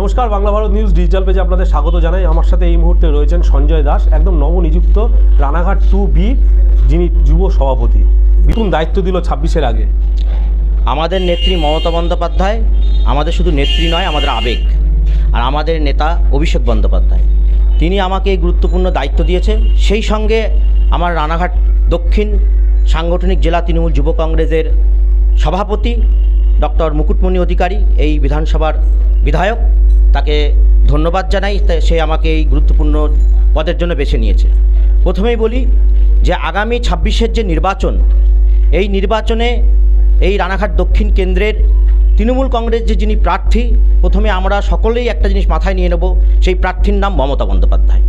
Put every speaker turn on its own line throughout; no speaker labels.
নমস্কার, Bangla Bharat news digital পেজে আপনাদের স্বাগত জানাই। আমার সাথে এই মুহূর্তে রয়েছেন সঞ্জয় দাস, একদম নবনিযুক্ত রানাঘাট টু বি যিনি যুব সভাপতি। নতুন দায়িত্ব দিল ছাব্বিশের আগে।
আমাদের নেত্রী মমতা বন্দ্যোপাধ্যায়, আমাদের শুধু নেত্রী নয়, আমাদের আবেগ। আর আমাদের নেতা অভিষেক বন্দ্যোপাধ্যায়, তিনি আমাকে এই গুরুত্বপূর্ণ দায়িত্ব দিয়েছে সেই সঙ্গে আমার রানাঘাট দক্ষিণ সাংগঠনিক জেলা তৃণমূল যুব কংগ্রেসের সভাপতি ডক্টর মুকুটমণি অধিকারী, এই বিধানসভার বিধায়ক। তাকে ধন্যবাদ জানাই সে আমাকে এই গুরুত্বপূর্ণ পদের জন্য বেছে নিয়েছে। প্রথমেই বলি যে আগামী ছাব্বিশের যে নির্বাচন, এই নির্বাচনে এই রানাঘাট দক্ষিণ কেন্দ্রের তৃণমূল কংগ্রেস যে যিনি প্রার্থী, প্রথমে আমরা সকলেই একটা জিনিস মাথায় নিয়ে নেব, সেই প্রার্থীর নাম মমতা বন্দ্যোপাধ্যায়।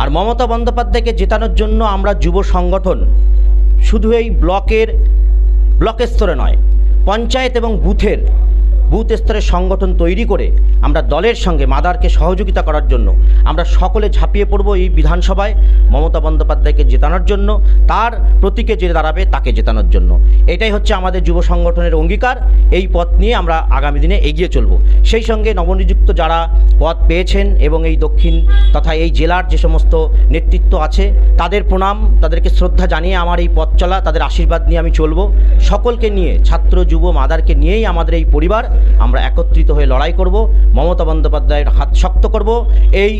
আর মমতা বন্দ্যোপাধ্যায়কে জেতানোর জন্য আমরা যুব সংগঠন শুধু এই ব্লকের ব্লক স্তরে নয়, পঞ্চায়েত এবং বুথের বুথ স্তরের সংগঠন তৈরি করে আমরা দলের সঙ্গে মাদারকে সহযোগিতা করার জন্য আমরা সকলে ঝাঁপিয়ে পড়ব এই বিধানসভায় মমতা বন্দ্যোপাধ্যায়কে জেতানোর জন্য, তার প্রতীকে যে দাঁড়াবে তাকে জেতানোর জন্য। এটাই হচ্ছে আমাদের যুব সংগঠনের অঙ্গীকার, এই পথ নিয়ে আমরা আগামী দিনে এগিয়ে চলব। সেই সঙ্গে নবনিযুক্ত যারা পদ পেয়েছেন এবং এই দক্ষিণ তথা এই জেলার যে সমস্ত নেতৃত্ব আছে, তাদের প্রণাম, তাদেরকে শ্রদ্ধা জানিয়ে আমার এই পথ চলা, তাদের আশীর্বাদ নিয়ে আমি চলব। সকলকে নিয়ে, ছাত্র, যুব, মাদারকে নিয়েই আমাদের এই পরিবার আমরা একত্রিত হয়ে লড়াই করব, মমতা বন্দ্যোপাধ্যায়ের হাত শক্ত করব, এই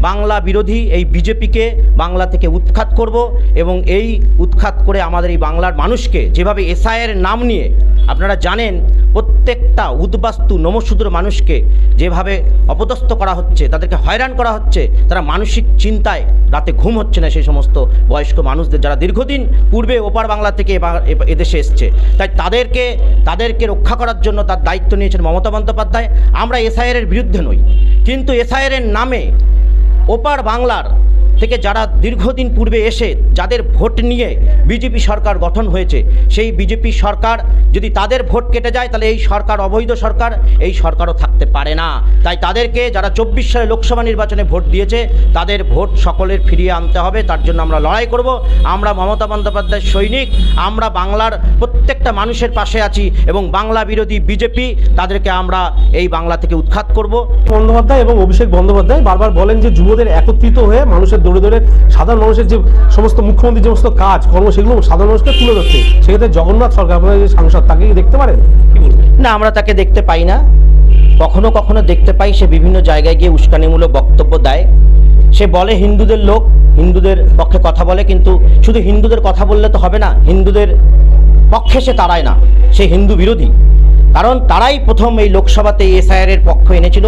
বাংলা বিরোধী, এই বিজেপিকে বাংলা থেকে উৎখাত করব এবং এই উৎখাত করে আমাদের এই বাংলার মানুষকে যেভাবে এসআইয়ের নাম নিয়ে আপনারা জানেন প্রত্যেকটা উদ্বাস্তু নমশূদ্র মানুষকে যেভাবে অপদস্থ করা হচ্ছে, তাদেরকে হয়রান করা হচ্ছে, তারা মানসিক চিন্তায় রাতে ঘুম হচ্ছে না সেই সমস্ত বয়স্ক মানুষদের যারা দীর্ঘদিন পূর্বে ওপার বাংলা থেকে এদেশে এসছে। তাই তাদেরকে তাদেরকে রক্ষা করার জন্য তার দায়িত্ব নিয়েছেন মমতা বন্দ্যোপাধ্যায়। আমরা এসআইয়ের বিরুদ্ধে নই। কিন্তু এসআইয়ের নামে ওপার বাংলার থেকে যারা দীর্ঘদিন পূর্বে এসে যাদের ভোট নিয়ে বিজেপি সরকার গঠন হয়েছে, সেই বিজেপি সরকার যদি তাদের ভোট কেটে যায়, তাহলে এই সরকার অবৈধ সরকার, এই সরকারও থাকতে পারে না। তাই তাদেরকে যারা চব্বিশ সালে লোকসভা নির্বাচনে ভোট দিয়েছে, তাদের ভোট সকলের ফিরিয়ে আনতে হবে। তার জন্য আমরা লড়াই করব। আমরা মমতা বন্দ্যোপাধ্যায়ের সৈনিক, আমরা বাংলার প্রত্যেকটা মানুষের পাশে আছি এবং বাংলা বিরোধী বিজেপি তাদেরকে আমরা এই বাংলা থেকে উৎখাত করব।
বন্দ্যোপাধ্যায় এবং অভিষেক বন্দ্যোপাধ্যায় বারবার বলেন যে যুবদের একত্রিত হয়ে মানুষের দৌড়ে দৌড়ে সাধারণ মানুষের যে সমস্ত মুখ্যমন্ত্রীর যে সমস্ত কাজ, কর্ম, সেগুলো সাধারণ মানুষকে তুলে ধরতে। সেক্ষেত্রে জগন্নাথ সরকার যে সাংসদ, তাকে দেখতে পারেন?
না, আমরা তাকে দেখতে পাই না। কখনো কখনো দেখতে পাই, সে বিভিন্ন জায়গায় গিয়ে উস্কানিমূলক বক্তব্য দেয়। সে বলে, হিন্দুদের লোক, হিন্দুদের পক্ষে কথা বলে, কিন্তু শুধু হিন্দুদের কথা বললে তো হবে না, হিন্দুদের পক্ষে সে তারায় না। সে হিন্দু বিরোধী। কারণ তারাই প্রথম এই লোকসভাতে এসআইআর এর পক্ষ এনেছিল।